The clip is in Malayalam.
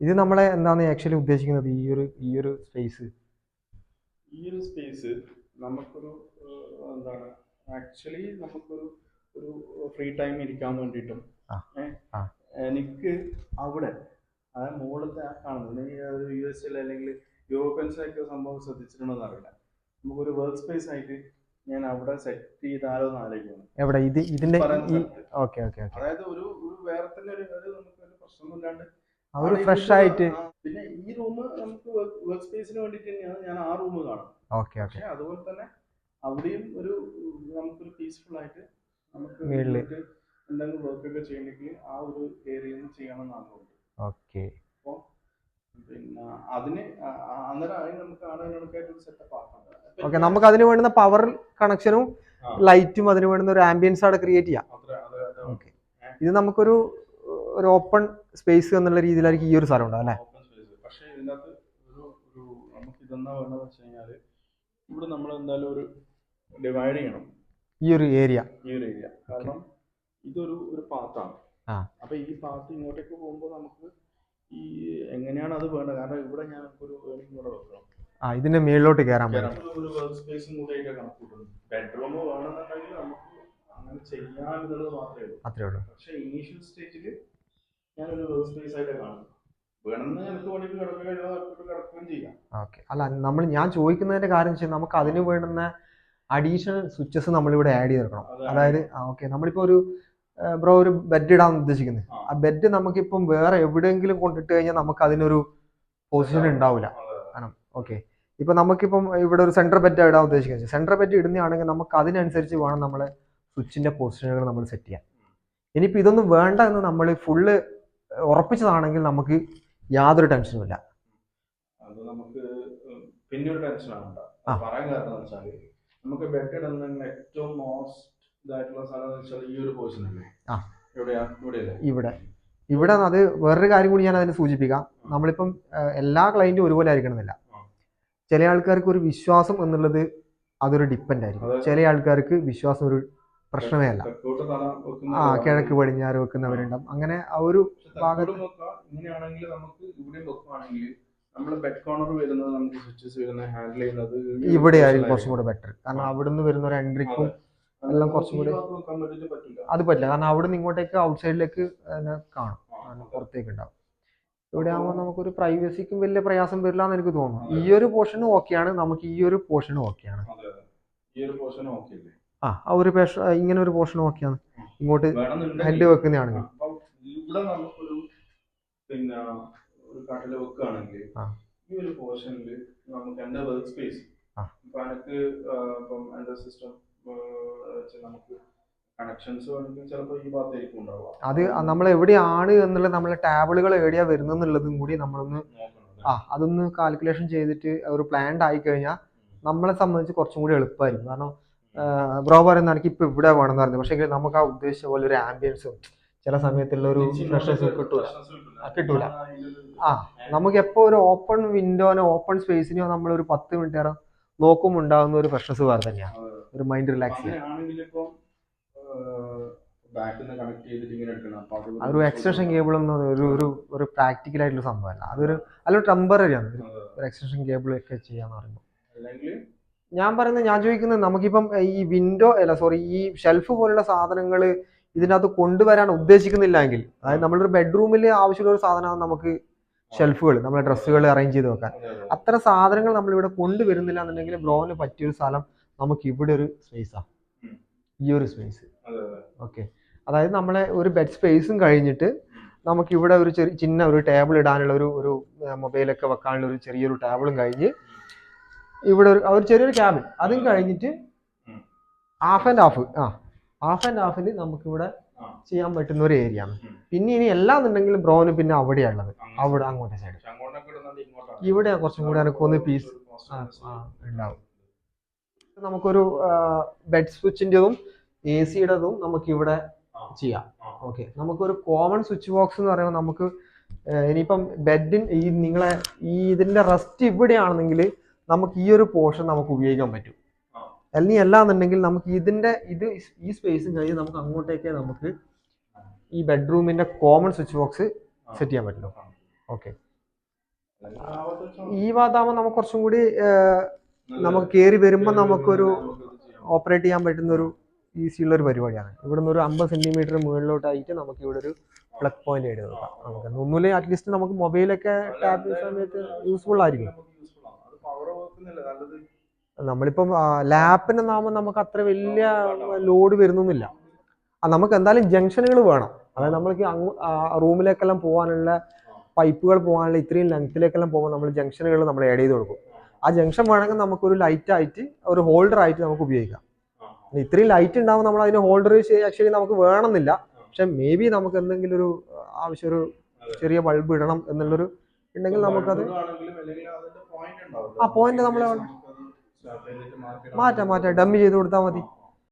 ഇത് നമ്മളെ എന്താണ് ആക്ച്വലി ഉദ്ദേശിക്കുന്നത് ഈ ഒരു ഈ ഒരു സ്പേസ് ഈ ഒരു സ്പേസ് നമുക്കൊരു എന്താണ് ആക്ച്വലി നമുക്കൊരു ഒരു ഫ്രീ ടൈം ഇരിക്കാൻ വേണ്ടിയിട്ടും എനിക്ക് അവിടെ അതായത് മുകളിലത്തെ കാണുന്നത് യു എസ് എൽ അല്ലെങ്കിൽ യൂറോപ്യൻസിലൊക്കെ സംഭവം ശ്രദ്ധിച്ചിട്ടുണ്ടോ അറിയില്ല. നമുക്കൊരു വർക്ക് സ്പേസ് ആയിട്ട് ഞാൻ അവിടെ സെറ്റ് ചെയ്താലോ എന്ന് ആലോചിക്കുന്നു. എവിടെ? ഇത് ഇതിന്റെ അതായത് ഒരു ഒരു വേറെ തന്നെ ഒരു നമുക്ക് പ്രശ്നമൊന്നുമില്ലാണ്ട് അവിടെ ഫ്രഷ് ആയിട്ട് പിന്നെ ഈ റൂം നമുക്ക് വർക്ക് സ്പേസിന് വേണ്ടിട്ട് തന്നെയാണ് ഞാൻ ആ റൂം കാണുന്നത്. ഓക്കെ ഓക്കെ അതുപോലെ തന്നെ അവിടെയും ഒരു നമുക്കൊരു പീസ്ഫുൾ ആയിട്ട് നമുക്ക്. എന്തെങ്കിലും വർക്ക് ഒക്കെ ചെയ്യണമെങ്കിൽ ആ ഒരു ഏരിയയിൽ നിന്ന് ചെയ്യണം എന്നാണ് ഓക്കെ അപ്പോൾ പിന്നെ അതിന് അന്നേരം അതിന് നമുക്ക് ആളുകൾക്കായിട്ട് സെറ്റപ്പ് ആക്കാം. ഓക്കെ നമുക്ക് അതിന് വേണ്ടുന്ന പവർ കണക്ഷനും ലൈറ്റും അതിന് വേണ്ടുന്ന ഒരു ആംബിയൻസ് അവിടെ ക്രിയേറ്റ് ചെയ്യാം. ഓക്കെ ഇത് നമുക്കൊരു ഒരു ഓപ്പൺ സ്പേസ് എന്നുള്ള രീതിയിലായിരിക്കും ഈ ഒരു സ്ഥലം ഉണ്ടാവും അല്ലേ? പക്ഷേ ഇതിനകത്ത് ഒരു ഒരു നമുക്ക് ഇതെന്നാ വേണ്ടതെന്ന് വെച്ച് കഴിഞ്ഞാൽ ഇവിടെ നമ്മൾ എന്തായാലും ഒരു ഡിവൈഡ് ചെയ്യണം. ഈ ഒരു ഏരിയ ഈ ഒരു ഏരിയ കാരണം ഇതൊരു ഒരു പാത്താണ് ആ. അപ്പൊ ഈ പാത്ത് ഇങ്ങോട്ടേക്ക് പോകുമ്പോൾ നമുക്ക് ഈ എങ്ങനെയാണ് അത് വേണ്ടത്? കാരണം ഇവിടെ ഞാൻ ഒരു ഏണിംഗ് കൂടെ വെക്കണം. ആ ഇതിന്റെ മേളിലോട്ട് കയറാൻ പറ്റും. ഒരു വർക്ക് സ്പേസും കൂടെ ആയിട്ട് കണക്കൂട്ടുന്നു ബെഡ്റൂം വേണമെന്നുണ്ടെങ്കിൽ നമുക്ക് അങ്ങനെ ചെയ്യാനുള്ളത് മാത്രമേ ഉള്ളൂ. അത്രേ ഉള്ളൂ. പക്ഷെ ഇനീഷ്യൽ സ്റ്റേജിൽ ഞാനൊരു സ്പേസ് ആയിട്ട് കാണുന്നു ഓക്കെ. അല്ല നമ്മൾ ഞാൻ ചോദിക്കുന്നതിന്റെ കാര്യം വെച്ചാൽ നമുക്ക് അതിന് വേണ്ടുന്ന അഡീഷണൽ സ്വിച്ചസ് നമ്മളിവിടെ ആഡ് ചെയ്തെടുക്കണം. അതായത് ഓക്കെ. നമ്മളിപ്പോ ഒരു ബ്രോ ഒരു ബെഡ് ഇടാൻ ഉദ്ദേശിക്കുന്നത് ആ. ആ ബെഡ് നമുക്കിപ്പം വേറെ എവിടെയെങ്കിലും കൊണ്ടിട്ട് കഴിഞ്ഞാൽ നമുക്ക് അതിനൊരു പൊസിഷൻ ഉണ്ടാവില്ല കാരണം ഓക്കെ. ഇപ്പൊ നമുക്കിപ്പം ഇവിടെ ഒരു സെൻട്രൽ ബെഡ് ഇടാൻ ഉദ്ദേശിക്കുന്നത്. സെൻട്രൽ ബെഡ് ഇടുന്നതാണെങ്കിൽ നമുക്ക് അതിനനുസരിച്ച് വേണം നമ്മൾ സ്വിച്ചിന്റെ പൊസിഷനുകൾ നമ്മൾ സെറ്റ് ചെയ്യാൻ. ഇനിയിപ്പോൾ ഇതൊന്നും വേണ്ട എന്ന് നമ്മൾ ഫുള്ള് ഉറപ്പിച്ചതാണെങ്കിൽ നമുക്ക് യാതൊരു ടെൻഷനും ഇല്ല അത് നമുക്ക് പിന്നെ ഒരു ടെൻഷനാണ് ഉണ്ടാ. ആ. അത് പറയാൻ കാരണം എന്ന് വെച്ചാൽ നമുക്ക് ബെഡ് ഇടുന്ന ഏറ്റവും മോസ്റ്റ് ഇതായിട്ടുള്ള സ്ഥലം എന്ന് വെച്ചാൽ ഈ ഒരു പോർഷൻ അല്ലേ ആ. എവിടെയാ ഇവിടെയല്ലേ ഇവിടെ ഇവിടെ അത് വേറൊരു കാര്യം കൂടി ഞാൻ അതിനെ സൂചിപ്പിക്കാം നമ്മളിപ്പം എല്ലാ ക്ലയന്റും ഒരുപോലെ ആയിരിക്കണമെന്നില്ല. ചില ആൾക്കാർക്ക് ഒരു വിശ്വാസം എന്നുള്ളത് അതൊരു ഡിപ്പെൻഡ് ആയിരിക്കും. ചില ആൾക്കാർക്ക് വിശ്വാസം ഒരു പ്രശ്നമേ അല്ല. ആ കിഴക്ക് പടിഞ്ഞാറ് വെക്കുന്നവരുണ്ടാവും. അങ്ങനെ ആ ഒരു ഭാഗത്ത് ഇങ്ങനെയാണെങ്കിൽ നമുക്ക് ഇവിടെ ഇവിടെ ആയിരിക്കും കുറച്ചും കൂടെ ബെറ്റർ കാരണം അവിടുന്ന് വരുന്ന ഒരു എൻട്രിക്കും എല്ലാം കുറച്ചും കൂടി- അത് പറ്റില്ല. കാരണം അവിടെ നിന്ന് ഇങ്ങോട്ടേക്ക് ഔട്ട് സൈഡിലേക്ക് കാണും. പുറത്തേക്ക് ഉണ്ടാവും ഇവിടെ ആകുമ്പോൾ നമുക്കൊരു പ്രൈവസിക്കും വലിയ പ്രയാസം വരില്ല എന്ന് എനിക്ക് തോന്നുന്നു. ഈ ഒരു പോർഷനും ഓക്കെയാണ് നമുക്ക് ഈ ഒരു പോർഷനും ഓക്കെയാണ് ഈ ഒരു പോർഷൻ ഓക്കെ ആ ആ ഒരു പേഷ ഇങ്ങനെ ഒരു പോർഷൻ ഓക്കെയാണ് ഇങ്ങോട്ട് ഹെഡ് വെക്കുന്നതാണെങ്കിൽ. ഇവിടെ നമുക്കൊരു പിന്നെ ഒരു കട്ടിൽ വെക്കുകയാണെങ്കിൽ ഈ ഒരു പോർഷനിൽ നമുക്ക് എന്റെ വർക്ക് സ്പേസ്. ഇപ്പൊ എനിക്ക് ഇപ്പം എന്റെ സിസ്റ്റം നമുക്ക് അത് നമ്മൾ എവിടെയാണ് എന്നുള്ള നമ്മളെ ടാബിളുകൾ എവിടെയാ വരുന്നെന്നുള്ളതും കൂടി നമ്മളൊന്ന് ആ അതൊന്ന് കാൽക്കുലേഷൻ ചെയ്തിട്ട് ഒരു പ്ലാൻഡ് ആയി കഴിഞ്ഞാൽ നമ്മളെ സംബന്ധിച്ച് കുറച്ചും കൂടി എളുപ്പമായിരിക്കും കാരണം ബ്രോ പറയുന്ന എനിക്ക് ഇപ്പൊ ഇവിടെ വേണമെന്ന് പറഞ്ഞു പക്ഷേ നമുക്ക് ആ ഉദ്ദേശിച്ച പോലെ ഒരു ആംബിയൻസും ചില സമയത്തുള്ള ഒരു ഫ്രഷ്നസ് കിട്ടൂല. ആ, കിട്ടൂല. ആ, നമുക്ക് എപ്പോ ഒരു ഓപ്പൺ വിൻഡോനോ ഓപ്പൺ സ്പേസിനോ നമ്മൾ ഒരു പത്ത് മിനിറ്റ് നേരം നോക്കുമ്പോൾ ഉണ്ടാകുന്ന ഒരു ഫ്രഷ്നസ് വേറെ തന്നെയാണ് ഒരു മൈൻഡ് റിലാക്സ് ചെയ്യാൻ. ഒരു എക്സ്റ്റൻഷൻ കേബിൾ ഒന്നും ഒരു ഒരു ഒരു പ്രാക്ടിക്കൽ ആയിട്ടുള്ള സംഭവമല്ല. അതൊരു അതൊരു ടെമ്പററി ആണ്. ഒരു-. എക്സ്റ്റൻഷൻ കേബിൾ ഒക്കെ ചെയ്യാന്ന് പറയുമ്പോൾ ഞാൻ പറയുന്നത് ഞാൻ ചോദിക്കുന്നത് നമുക്കിപ്പം ഈ വിൻഡോ അല്ല സോറി ഈ ഷെൽഫ് പോലുള്ള സാധനങ്ങൾ ഇതിനകത്ത് കൊണ്ടുവരാൻ ഉദ്ദേശിക്കുന്നില്ലെങ്കിൽ അതായത് നമ്മളൊരു ബെഡ്റൂമിൽ ആവശ്യമുള്ള ഒരു സാധനമാണ് നമുക്ക് ഷെൽഫുകൾ നമ്മളെ ഡ്രസ്സുകൾ അറേഞ്ച് ചെയ്ത് വെക്കാൻ അതെ, അതെ. സാധനങ്ങൾ നമ്മൾ ഇവിടെ കൊണ്ടുവരുന്നില്ല എന്നുണ്ടെങ്കിൽ ബ്രോന് പറ്റിയൊരു സ്ഥലം നമുക്ക് ഇവിടെ ഒരു സ്പേസാണ് ഉം. ഈ ഒരു സ്പേസ്. ഓക്കെ അതായത് നമ്മളെ ഒരു ബെഡ് സ്പേസും കഴിഞ്ഞിട്ട് നമുക്ക് ഇവിടെ ഒരു ചെറിയ ചിന്ന ഒരു ടേബിൾ ഇടാനുള്ള ഒരു ഒരു മൊബൈലൊക്കെ വെക്കാനുള്ള ഒരു ചെറിയൊരു ടേബിളും കഴിഞ്ഞ് ഇവിടെ ഒരു ഒരു ചെറിയൊരു ക്യാബിൻ അതും കഴിഞ്ഞിട്ട് ഹാഫ് ആൻഡ് ഹാഫ് ആ ഹാഫ് ആൻഡ് ഹാഫിൽ നമുക്കിവിടെ ഇവിടെ ചെയ്യാൻ പറ്റുന്ന ഒരു ഏരിയ ആണ്. പിന്നെ ഇനി എല്ലാം എല്ലാന്നുണ്ടെങ്കിലും ബ്രോന് പിന്നെ അവിടെയാണ് ഉള്ളത് അവിടെ അങ്ങോട്ട് സൈഡ്. ഇവിടെ കുറച്ചും കൂടി എനിക്കൊന്ന് പീസ് ഉണ്ടാവും. നമുക്കൊരു ബെഡ് സ്വിച്ചിന്റെതും എ സിയുടേതും നമുക്ക് ഇവിടെ ആ. ചെയ്യാം. ഓക്കെ നമുക്കൊരു കോമൺ സ്വിച്ച് ബോക്സ് എന്ന് പറയുമ്പോൾ നമുക്ക് ഇനിയിപ്പം ബെഡിൻ ഈ നിങ്ങളെ ഈ ഇതിന്റെ റെസ്റ്റ് ഇവിടെയാണെന്നെങ്കിൽ നമുക്ക് ഈ ഒരു പോർഷൻ നമുക്ക് ഉപയോഗിക്കാൻ പറ്റും. അല്ലെങ്കിൽ അല്ലാന്നുണ്ടെങ്കിൽ നമുക്ക് ഇതിന്റെ ഇത് ഈ സ്പേസും കഴിഞ്ഞ് നമുക്ക് അങ്ങോട്ടേക്ക് നമുക്ക് ഈ ബെഡ്റൂമിന്റെ കോമൺ സ്വിച്ച് ബോക്സ് സെറ്റ് ചെയ്യാൻ പറ്റുള്ളൂ ആ. ഓക്കെ ഈ ഭാഗത്താകുമ്പോൾ നമുക്ക് കുറച്ചും കൂടി നമുക്ക് കയറി വരുമ്പോൾ നമുക്കൊരു ഓപ്പറേറ്റ് ചെയ്യാൻ പറ്റുന്ന ഒരു ഈസി ഉള്ള ഒരു പരിപാടിയാണ്. ഇവിടെ നിന്ന് ഒരു അമ്പത് സെന്റിമീറ്റർ മുകളിലോട്ടായിട്ട് നമുക്ക് ഇവിടെ ഒരു പ്ലഗ് പോയിന്റ് ആയിട്ട് നോക്കാം നമുക്ക് ഒന്നുമില്ലെങ്കിൽ അറ്റ്ലീസ്റ്റ് നമുക്ക് മൊബൈലൊക്കെ ടാപ്പ് സമയത്ത് യൂസ്ഫുൾ ആയിരിക്കും. നമുക്ക് ലാപ്പിന്റെ നമ്മളിപ്പം ലാപ്പിനാകുമ്പോൾ നമുക്ക് അത്ര വലിയ ലോഡ് വരുന്നൊന്നുമില്ല. ആ നമുക്ക് എന്തായാലും ജംഗ്ഷനുകൾ വേണം. അതായത് നമ്മൾക്ക് റൂമിലേക്കെല്ലാം പോകാനുള്ള പൈപ്പുകൾ പോകാനുള്ള ഇത്രയും ലെങ്ത്തിലേക്കെല്ലാം പോകുമ്പോൾ നമ്മൾ ജംഗ്ഷനുകൾ നമ്മൾ ആഡ് ചെയ്ത് കൊടുക്കും. ആ ജംഗ്ഷൻ വേണമെങ്കിൽ നമുക്കൊരു ലൈറ്റ് ആയിട്ട് ഒരു ഹോൾഡർ ആയിട്ട് നമുക്ക് ഉപയോഗിക്കാം. ഇത്രയും ലൈറ്റ് ഉണ്ടാവും നമ്മൾ അതിന് ഹോൾഡർ ആക്ച്വലി നമുക്ക് വേണമെന്നില്ല. പക്ഷെ മേ ബി നമുക്ക് എന്തെങ്കിലും ഒരു ആവശ്യം ഒരു ചെറിയ ബൾബ് ഇടണം എന്നുള്ളൊരു ഉണ്ടെങ്കിൽ നമുക്കത് ആ പോയിന്റ് നമ്മളെ മാറ്റാം മാറ്റാം. ഡമ്മി ചെയ്ത് കൊടുത്താൽ മതി.